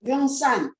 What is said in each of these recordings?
用伞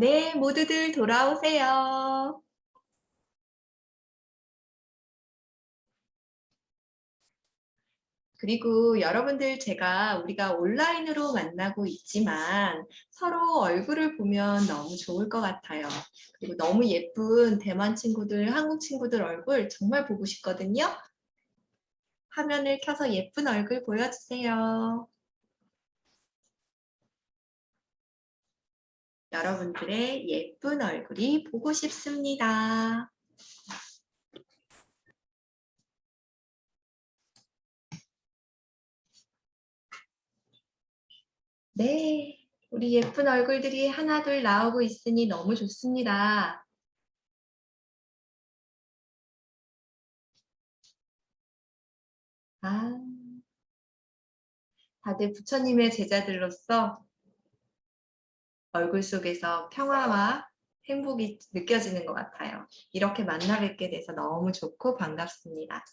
네, 모두들 돌아오세요. 그리고 여러분들 제가 우리가 온라인으로 만나고 있지만 서로 얼굴을 보면 너무 좋을 것 같아요. 그리고 너무 예쁜 대만 친구들, 한국 친구들 얼굴 정말 보고 싶거든요. 화면을 켜서 예쁜 얼굴 보여주세요. 여러분들의 예쁜 얼굴이 보고 싶습니다. 네, 우리 예쁜 얼굴들이 하나둘 나오고 있으니 너무 좋습니다. 아, 다들 부처님의 제자들로서 얼굴 속에서 평화와 행복이 느껴지는 것 같아요. 이렇게 만나 뵙게 돼서 너무 좋고 반갑습니다.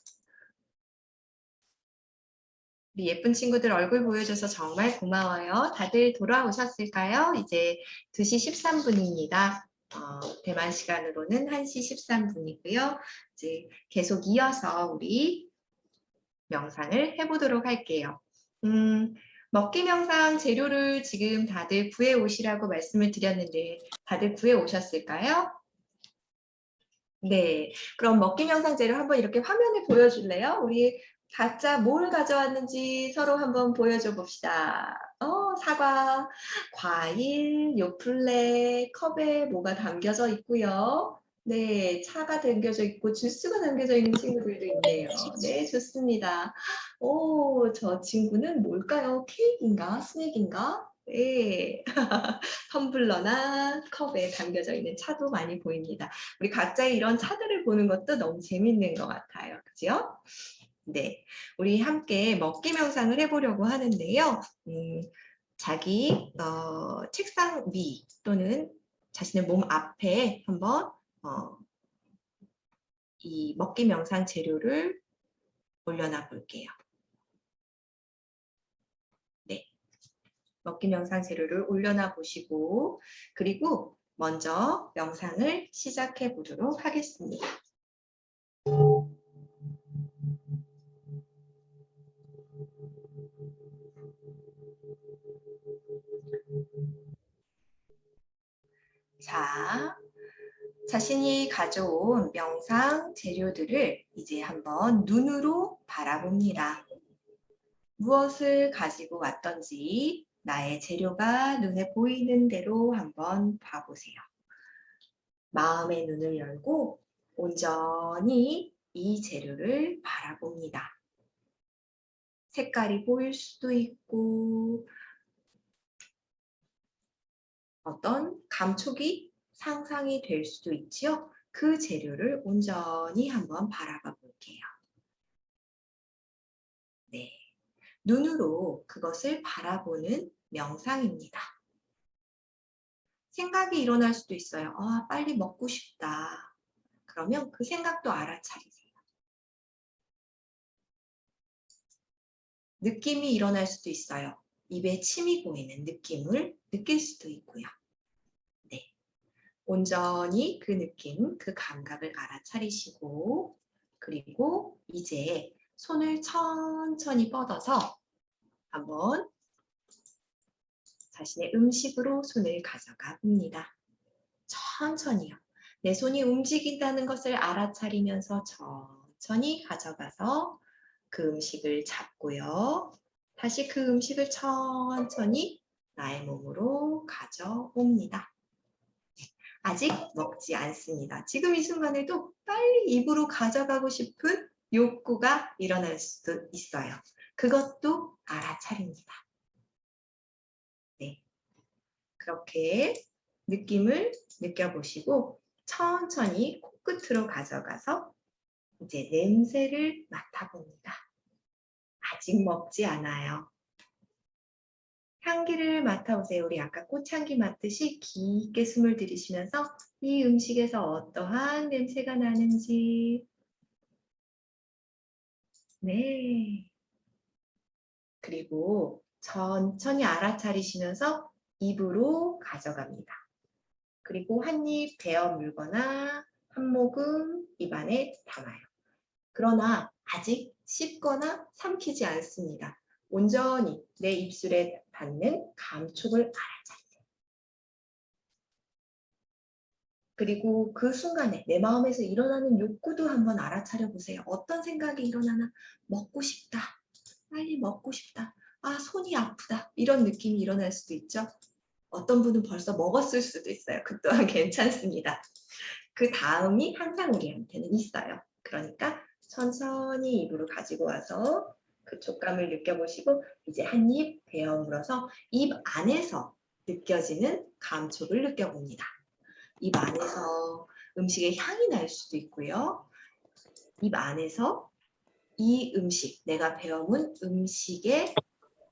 우리 예쁜 친구들 얼굴 보여줘서 정말 고마워요. 다들 돌아오셨을까요? 이제 2시 13분입니다. 어, 대만 시간으로는 1시 13분이고요. 이제 계속 이어서 우리 명상을 해보도록 할게요. 음, 먹기 명상 재료를 지금 다들 구해 오시라고 말씀을 드렸는데 다들 구해 오셨을까요? 네, 그럼 먹기 명상 재료 한번 이렇게 화면에 보여줄래요? 우리 각자 뭘 가져왔는지 서로 한번 보여줘 봅시다. 어, 사과, 과일, 요플레, 컵에 뭐가 담겨져 있고요. 네, 차가 담겨져 있고 주스가 담겨져 있는 친구들도 있네요. 네, 좋습니다. 오, 저 친구는 뭘까요? 케이크인가? 스낵인가? 네. 텀블러나 컵에 담겨져 있는 차도 많이 보입니다. 우리 각자의 이런 차들을 보는 것도 너무 재밌는 것 같아요. 그죠? 네. 우리 함께 먹기 명상을 해보려고 하는데요. 음, 자기 어, 책상 위 또는 자신의 몸 앞에 한번 어, 이 먹기 명상 재료를 올려놔 볼게요. 네. 먹기 명상 재료를 올려놔 보시고 그리고 먼저 명상을 시작해 보도록 하겠습니다. 자, 자신이 가져온 명상 재료들을 이제 한번 눈으로 바라봅니다. 무엇을 가지고 왔던지 나의 재료가 눈에 보이는 대로 한번 봐보세요. 마음의 눈을 열고 온전히 이 재료를 바라봅니다. 색깔이 보일 수도 있고 어떤 감촉이 상상이 될 수도 있지요. 그 재료를 온전히 한번 바라봐 볼게요. 네. 눈으로 그것을 바라보는 명상입니다. 생각이 일어날 수도 있어요. 아, 빨리 먹고 싶다. 그러면 그 생각도 알아차리세요. 느낌이 일어날 수도 있어요. 입에 침이 고이는 느낌을 느낄 수도 있고요. 네. 온전히 그 느낌, 그 감각을 알아차리시고, 그리고 이제 손을 천천히 뻗어서 한번 자신의 음식으로 손을 가져가 봅니다. 천천히요. 내 손이 움직인다는 것을 알아차리면서 천천히 가져가서 그 음식을 잡고요. 다시 그 음식을 천천히 나의 몸으로 가져옵니다. 아직 먹지 않습니다. 지금 이 순간에도 빨리 입으로 가져가고 싶은 욕구가 일어날 수도 있어요. 그것도 알아차립니다. 네. 그렇게 느낌을 느껴보시고 천천히 코끝으로 가져가서 이제 냄새를 맡아봅니다. 아직 먹지 않아요. 향기를 맡아보세요. 우리 아까 꽃향기 맡듯이 깊게 숨을 들이쉬면서 이 음식에서 어떠한 냄새가 나는지 네. 그리고 천천히 알아차리시면서 입으로 가져갑니다. 그리고 한 입 베어 물거나 한 모금 입안에 담아요. 그러나 아직 씹거나 삼키지 않습니다. 온전히 내 입술에 닿는 감촉을 알아차리세요. 그리고 그 순간에 내 마음에서 일어나는 욕구도 한번 알아차려 보세요. 어떤 생각이 일어나나 먹고 싶다. 빨리 먹고 싶다. 아, 손이 아프다. 이런 느낌이 일어날 수도 있죠. 어떤 분은 벌써 먹었을 수도 있어요. 그 또한 괜찮습니다. 그 다음이 항상 우리한테는 있어요. 그러니까 천천히 입으로 가지고 와서 그 촉감을 느껴보시고 이제 한 입 베어 물어서 입 안에서 느껴지는 감촉을 느껴봅니다. 입 안에서 음식의 향이 날 수도 있고요. 입 안에서 이 음식, 내가 배워온 음식의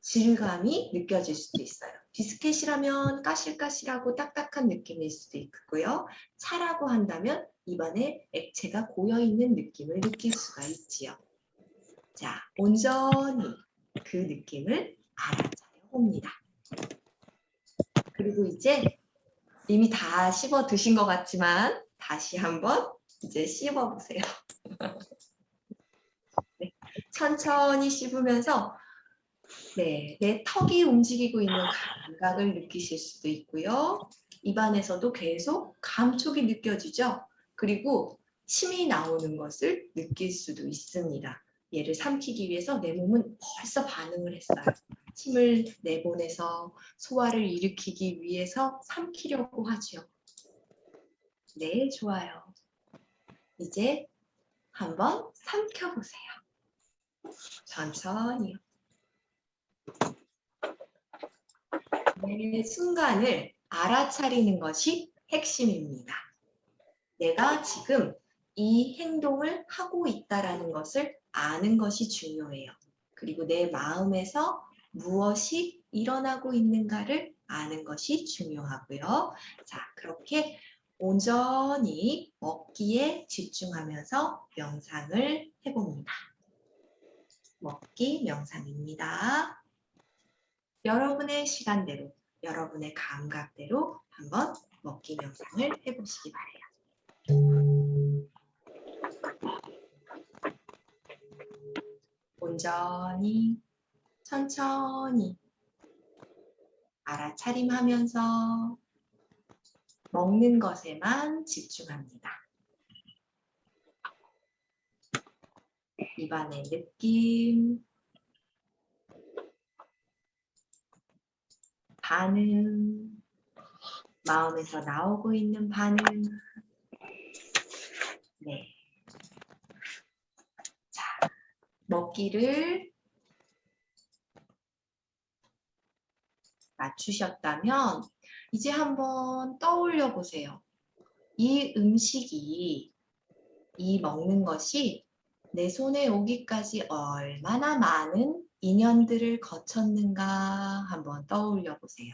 질감이 느껴질 수도 있어요. 비스켓이라면 까실까실하고 딱딱한 느낌일 수도 있고요. 차라고 한다면 입안에 액체가 고여있는 느낌을 느낄 수가 있지요. 자, 온전히 그 느낌을 알아차려 봅니다. 그리고 이제 이미 다 씹어 드신 것 같지만 다시 한번 이제 씹어 보세요. 네, 천천히 씹으면서 네, 내 턱이 움직이고 있는 감각을 느끼실 수도 있고요. 입안에서도 계속 감촉이 느껴지죠. 그리고 침이 나오는 것을 느낄 수도 있습니다. 얘를 삼키기 위해서 내 몸은 벌써 반응을 했어요. 침을 내보내서 소화를 일으키기 위해서 삼키려고 하죠. 네, 좋아요. 이제 한번 삼켜보세요. 천천히요. 매 순간을 알아차리는 것이 핵심입니다. 내가 지금 이 행동을 하고 있다라는 것을 아는 것이 중요해요. 그리고 내 마음에서 무엇이 일어나고 있는가를 아는 것이 중요하고요. 자, 그렇게 온전히 먹기에 집중하면서 명상을 해봅니다. 먹기 명상입니다. 여러분의 시간대로, 여러분의 감각대로 한번 먹기 명상을 해보시기 바래요. 온전히, 천천히 알아차림하면서 먹는 것에만 집중합니다. 입안의 느낌, 반응, 마음에서 나오고 있는 반응. 네. 자, 먹기를 맞추셨다면 이제 한번 떠올려 보세요. 이 음식이, 이 먹는 것이 내 손에 오기까지 얼마나 많은 인연들을 거쳤는가 한번 떠올려 보세요.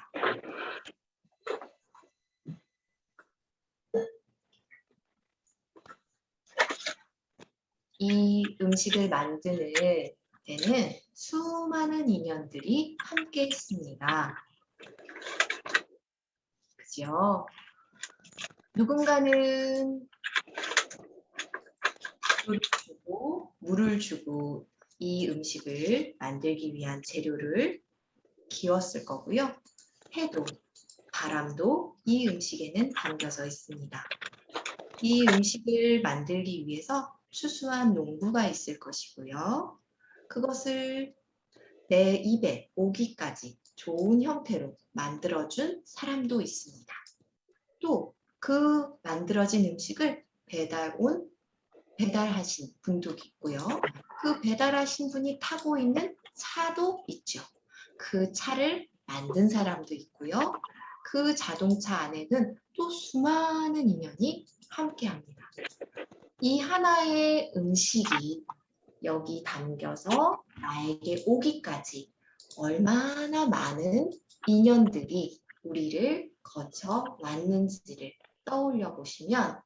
이 음식을 만드는 데는 수많은 인연들이 함께 했습니다. 그죠? 누군가는 물을 주고, 물을 주고 이 음식을 만들기 위한 재료를 기웠을 거고요. 해도, 바람도 이 음식에는 담겨져 있습니다. 이 음식을 만들기 위해서 수수한 농부가 있을 것이고요. 그것을 내 입에 오기까지 좋은 형태로 만들어준 사람도 있습니다. 또 그 만들어진 음식을 배달 온 배달하신 분도 있고요. 그 배달하신 분이 타고 있는 차도 있죠. 그 차를 만든 사람도 있고요. 그 자동차 안에는 또 수많은 인연이 함께 합니다. 이 하나의 음식이 여기 담겨서 나에게 오기까지 얼마나 많은 인연들이 우리를 거쳐 왔는지를 떠올려 보시면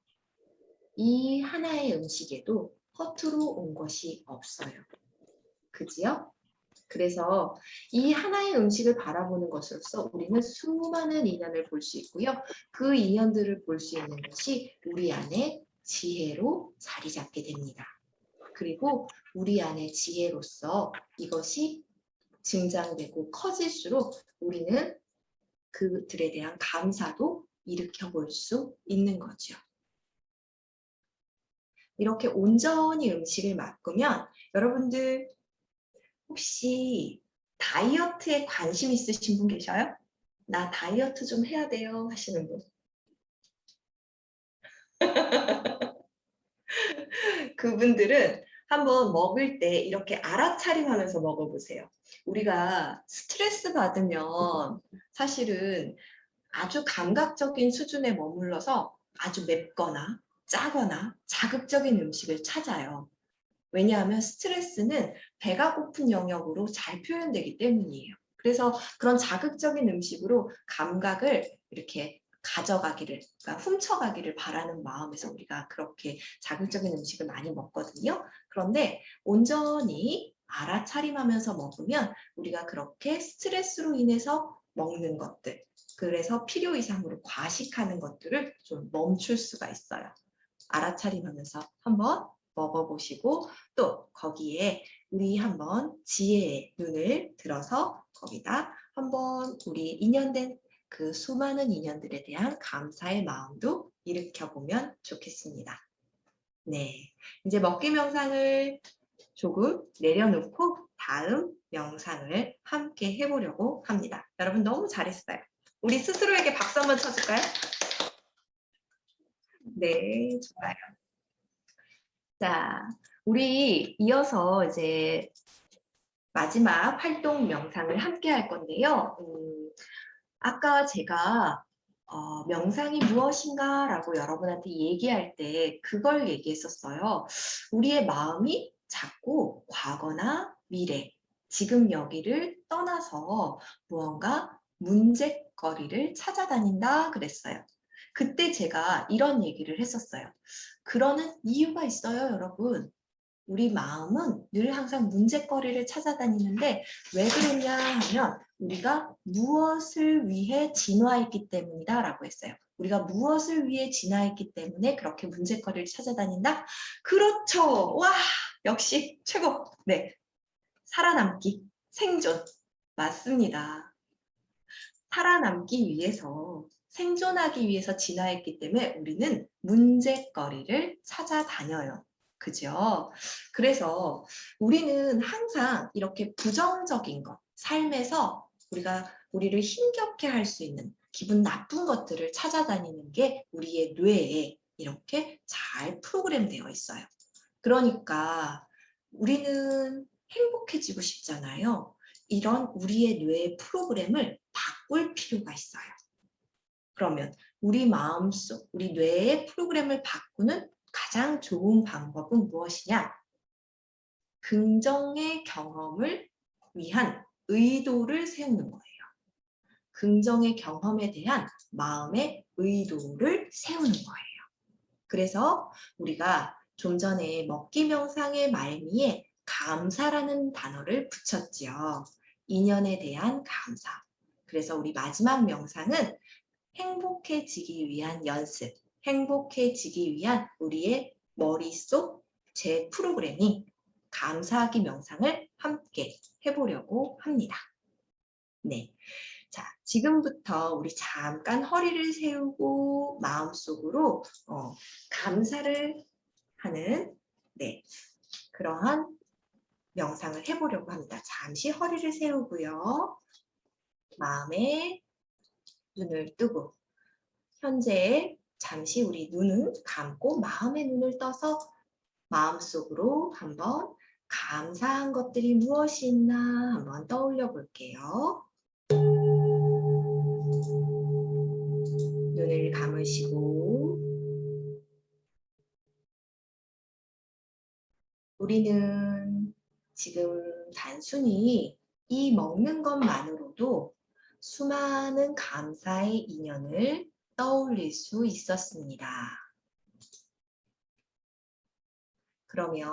이 하나의 음식에도 허투루 온 것이 없어요. 그지요? 그래서 이 하나의 음식을 바라보는 것으로서 우리는 수많은 인연을 볼 수 있고요. 그 인연들을 볼 수 있는 것이 우리 안에 지혜로 자리 잡게 됩니다. 그리고 우리 안에 지혜로서 이것이 증장되고 커질수록 우리는 그들에 대한 감사도 일으켜 볼 수 있는 거죠. 이렇게 온전히 음식을 바꾸면 여러분들 혹시 다이어트에 관심 있으신 분 계셔요? 나 다이어트 좀 해야 돼요 하시는 분. 그분들은 한번 먹을 때 이렇게 알아차림하면서 먹어보세요. 우리가 스트레스 받으면 사실은 아주 감각적인 수준에 머물러서 아주 맵거나 짜거나 자극적인 음식을 찾아요. 왜냐하면 스트레스는 배가 고픈 영역으로 잘 표현되기 때문이에요. 그래서 그런 자극적인 음식으로 감각을 이렇게 가져가기를, 그러니까 훔쳐가기를 바라는 마음에서 우리가 그렇게 자극적인 음식을 많이 먹거든요. 그런데 온전히 알아차림하면서 먹으면 우리가 그렇게 스트레스로 인해서 먹는 것들, 그래서 필요 이상으로 과식하는 것들을 좀 멈출 수가 있어요. 알아차림하면서 한번 먹어보시고 또 거기에 우리 한번 지혜의 눈을 들어서 거기다 한번 우리 인연된 그 수많은 인연들에 대한 감사의 마음도 일으켜 보면 좋겠습니다. 네, 이제 먹기 명상을 조금 내려놓고 다음 명상을 함께 해보려고 합니다. 여러분 너무 잘했어요. 우리 스스로에게 박수 한번 쳐줄까요? 네, 좋아요. 자, 우리 이어서 이제 마지막 활동 명상을 함께 할 건데요. 음, 아까 제가 어, 명상이 무엇인가 라고 여러분한테 얘기할 때 그걸 얘기했었어요. 우리의 마음이 자꾸 과거나 미래, 지금 여기를 떠나서 무언가 문제거리를 찾아다닌다 그랬어요. 그때 제가 이런 얘기를 했었어요. 그러는 이유가 있어요, 여러분. 우리 마음은 늘 항상 문제거리를 찾아다니는데 왜 그랬냐 하면 우리가 무엇을 위해 진화했기 때문이다 라고 했어요. 우리가 무엇을 위해 진화했기 때문에 그렇게 문제거리를 찾아다닌다? 그렇죠. 와, 역시 최고. 네. 살아남기, 생존. 맞습니다. 살아남기 위해서 생존하기 위해서 진화했기 때문에 우리는 문제거리를 찾아다녀요. 그죠? 그래서 우리는 항상 이렇게 부정적인 것, 삶에서 우리가 우리를 힘겹게 할 수 있는 기분 나쁜 것들을 찾아다니는 게 우리의 뇌에 이렇게 잘 프로그램 되어 있어요. 그러니까 우리는 행복해지고 싶잖아요. 이런 우리의 뇌의 프로그램을 바꿀 필요가 있어요. 그러면 우리 마음속, 우리 뇌의 프로그램을 바꾸는 가장 좋은 방법은 무엇이냐? 긍정의 경험을 위한 의도를 세우는 거예요. 긍정의 경험에 대한 마음의 의도를 세우는 거예요. 그래서 우리가 좀 전에 먹기 명상의 말미에 감사라는 단어를 붙였지요. 인연에 대한 감사. 그래서 우리 마지막 명상은 행복해지기 위한 연습, 행복해지기 위한 우리의 머릿속 제 프로그램이 감사하기 명상을 함께 해보려고 합니다. 네. 자, 지금부터 우리 잠깐 허리를 세우고 마음속으로 어, 감사를 하는 네, 그러한 명상을 해보려고 합니다. 잠시 허리를 세우고요. 마음에 눈을 뜨고 현재 잠시 우리 눈을 감고 마음의 눈을 떠서 마음속으로 한번 감사한 것들이 무엇이 있나 한번 떠올려 볼게요. 눈을 감으시고 우리는 지금 단순히 이 먹는 것만으로도 수많은 감사의 인연을 떠올릴 수 있었습니다. 그러면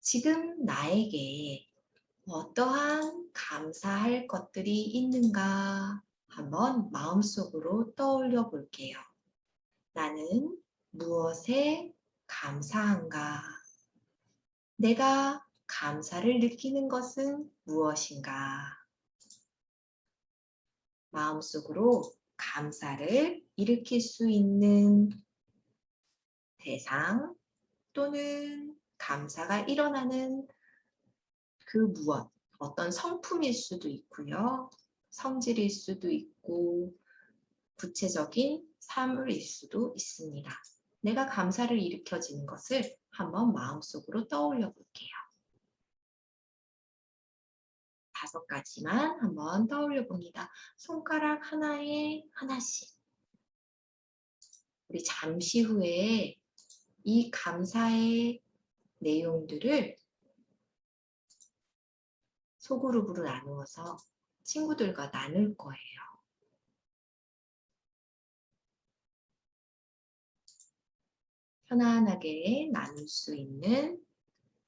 지금 나에게 어떠한 감사할 것들이 있는가 한번 마음속으로 떠올려 볼게요. 나는 무엇에 감사한가? 내가 감사를 느끼는 것은 무엇인가? 마음속으로 감사를 일으킬 수 있는 대상 또는 감사가 일어나는 그 무엇, 어떤 성품일 수도 있고요. 성질일 수도 있고 구체적인 사물일 수도 있습니다. 내가 감사를 일으켜지는 것을 한번 마음속으로 떠올려 볼게요. 다섯 가지만 한번 떠올려 봅니다. 손가락 하나에 하나씩. 우리 잠시 후에 이 감사의 내용들을 소그룹으로 나누어서 친구들과 나눌 거예요. 편안하게 나눌 수 있는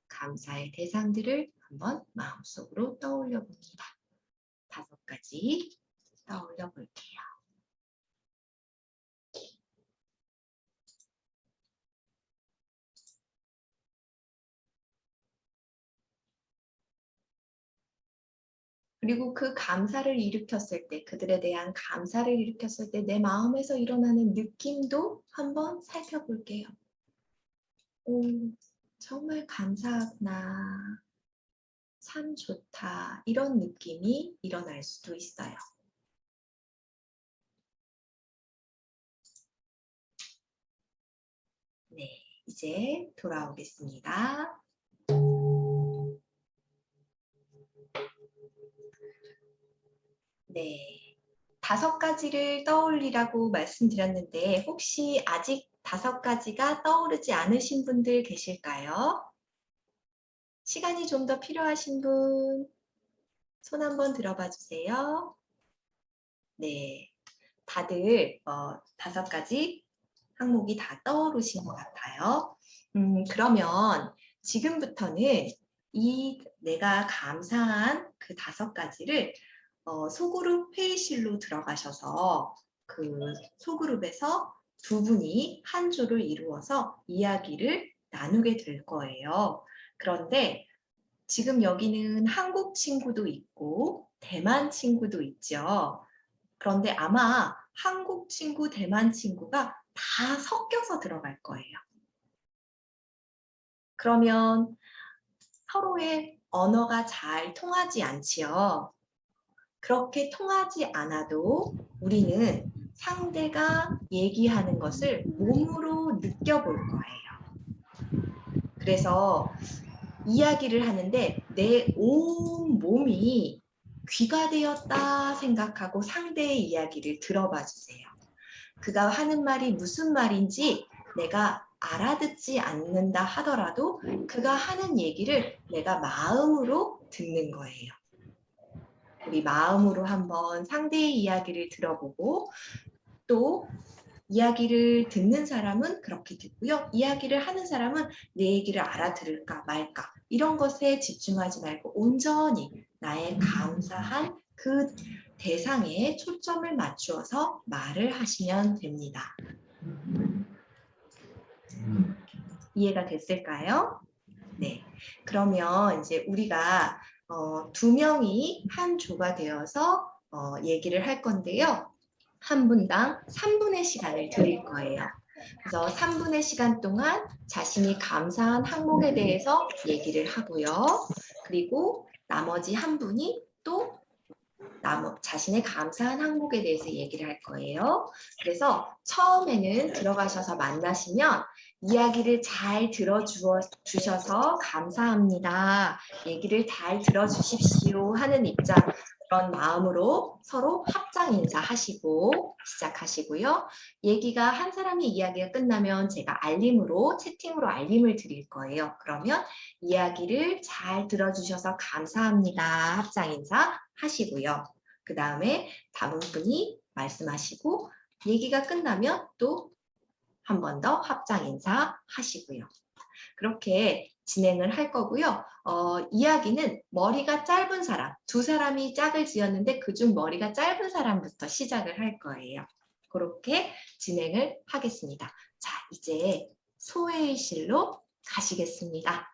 감사의 대상들을 한번 마음속으로 떠올려 봅니다. 다섯 가지 떠올려 볼게요. 그리고 그 감사를 일으켰을 때, 그들에 대한 감사를 일으켰을 때 내 마음에서 일어나는 느낌도 한번 살펴볼게요. 오, 정말 감사하구나. 참 좋다. 이런 느낌이 일어날 수도 있어요. 네, 이제 돌아오겠습니다. 네, 다섯 가지를 떠올리라고 말씀드렸는데 혹시 아직 다섯 가지가 떠오르지 않으신 분들 계실까요? 시간이 좀 더 필요하신 분, 손 한번 들어봐 주세요. 네, 다들 어, 다섯 가지 항목이 다 떠오르신 것 같아요. 음, 그러면 지금부터는 이 내가 감사한 그 다섯 가지를 어, 소그룹 회의실로 들어가셔서 그 소그룹에서 두 분이 한 조를 이루어서 이야기를 나누게 될 거예요. 그런데 지금 여기는 한국 친구도 있고 대만 친구도 있죠. 그런데 아마 한국 친구, 대만 친구가 다 섞여서 들어갈 거예요. 그러면 서로의 언어가 잘 통하지 않지요. 그렇게 통하지 않아도 우리는 상대가 얘기하는 것을 몸으로 느껴볼 거예요. 그래서 이야기를 하는데 내 온 몸이 귀가 되었다 생각하고 상대의 이야기를 들어봐 주세요. 그가 하는 말이 무슨 말인지 내가 알아듣지 않는다 하더라도 그가 하는 얘기를 내가 마음으로 듣는 거예요. 우리 마음으로 한번 상대의 이야기를 들어보고 또 이야기를 듣는 사람은 그렇게 듣고요. 이야기를 하는 사람은 내 얘기를 알아들을까 말까 이런 것에 집중하지 말고 온전히 나의 감사한 그 대상에 초점을 맞추어서 말을 하시면 됩니다. 이해가 됐을까요? 네. 그러면 이제 우리가 어, 두 명이 한 조가 되어서 어, 얘기를 할 건데요. 한 분당 3분의 시간을 드릴 거예요. 그래서 3분의 시간 동안 자신이 감사한 항목에 대해서 얘기를 하고요. 그리고 나머지 한 분이 또 자신의 감사한 항목에 대해서 얘기를 할 거예요. 그래서 처음에는 들어가셔서 만나시면 이야기를 잘 들어주셔서 감사합니다. 얘기를 잘 들어주십시오 하는 입장 그런 마음으로 서로 합장 인사하시고 시작하시고요. 얘기가 한 사람의 이야기가 끝나면 제가 알림으로 채팅으로 알림을 드릴 거예요. 그러면 이야기를 잘 들어주셔서 감사합니다. 합장 인사 하시고요. 그 다음에 다음 분이 말씀하시고 얘기가 끝나면 또 한 번 더 합장 인사 하시고요. 그렇게 진행을 할 거고요. 어, 이야기는 머리가 짧은 사람, 두 사람이 짝을 지었는데 그중 머리가 짧은 사람부터 시작을 할 거예요. 그렇게 진행을 하겠습니다. 자, 이제 소회의실로 가시겠습니다.